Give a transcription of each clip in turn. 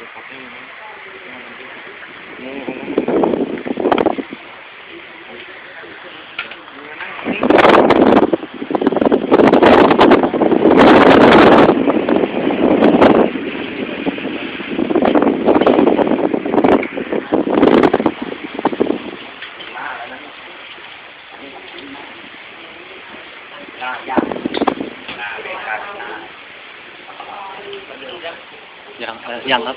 จะขับให้นะมือของมัน ยังเอ่อยังครั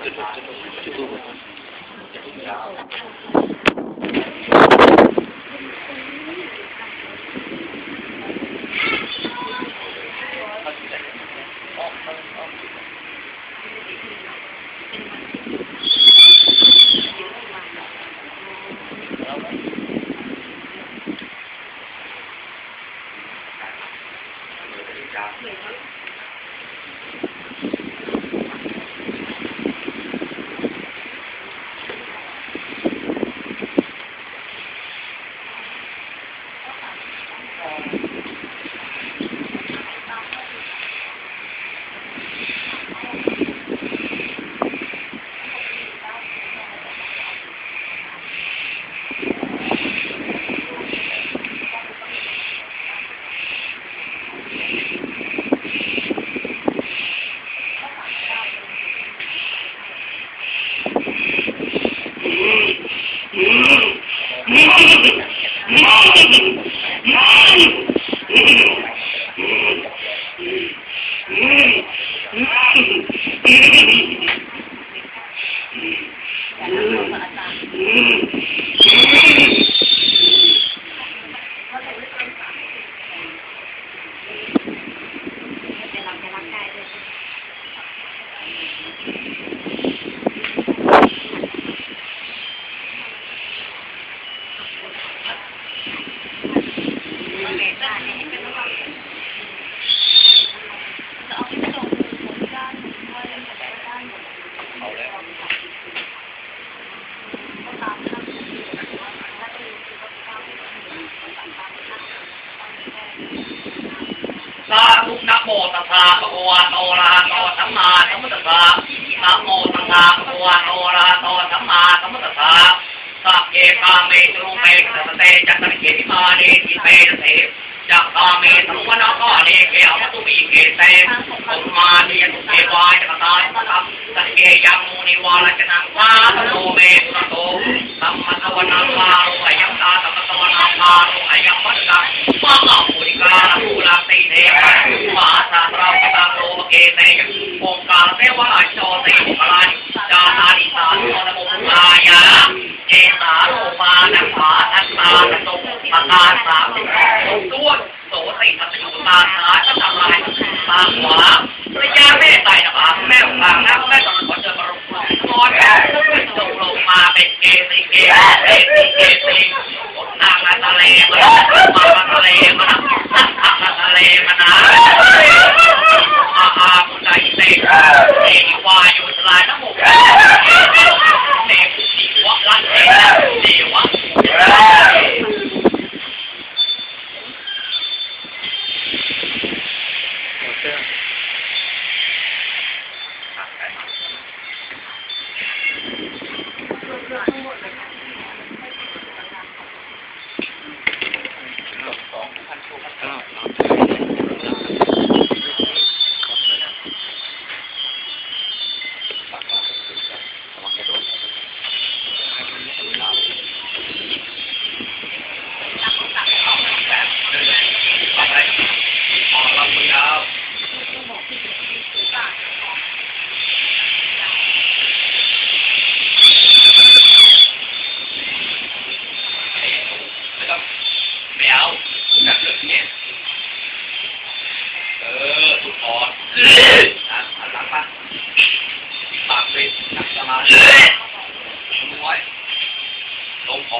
บจุดทูบ สาธุนะโมตัสสะภะคะวะโตอะระหะโตสัมมาสัมพุทธัสสะนะโมตัสสะภะคะวะโตอะระหะโตสัมมาสัมพุทธัสสะสัพเพกาเมตุรูเปกัสสะเตจักขันเกติมาเนติเปรเสจักกาเมตุวนาคาเนเกอวตุมีเกเตสุมาเนียตุเทวายจักตาสัมสัเกยังมุนิวาลจนังวาตโตเมตุระโตสัมมัทวนาคารุอยังตาสัมมัทวนาคารุอยังวัตตะมาหาปุริ เตยองค์การเทวราชโชติภลานิจานานิสาโนนโมพุทธายะเจสาโลมานัสสาทัสสาตตุปกาสามสิบสองตัวโสติปัจจุตาสาทัตลายตาขวาระยะแม่ไต่นะบาแม่ทางนักแม่ตอนขอเจอมารุณนอนแม่ตกลงมาเป็นเกสิเกสิเกสินางทะเลมามาทะเลมานักทะเลมานาอาบุญใจ เตเอวายุสลายน้ำมุกเนปุสิวะลันเเดวะ โอเค อ้าว อะไรออกลำยาว ไม่ต้องไม่เอา เอองนี้เออทุกคนอะหันหลังมาปากปิดนั่งสมาธิมือไว้ลงของ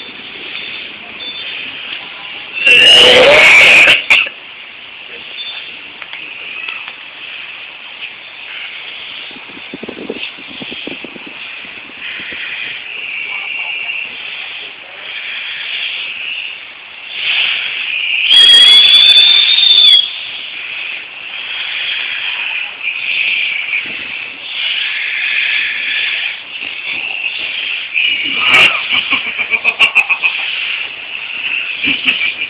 Thank you.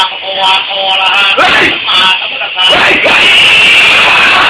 ตัสสะภะคะวะโตอะระหะโตสัมมาสัมพุทธัสสะโตสัมมา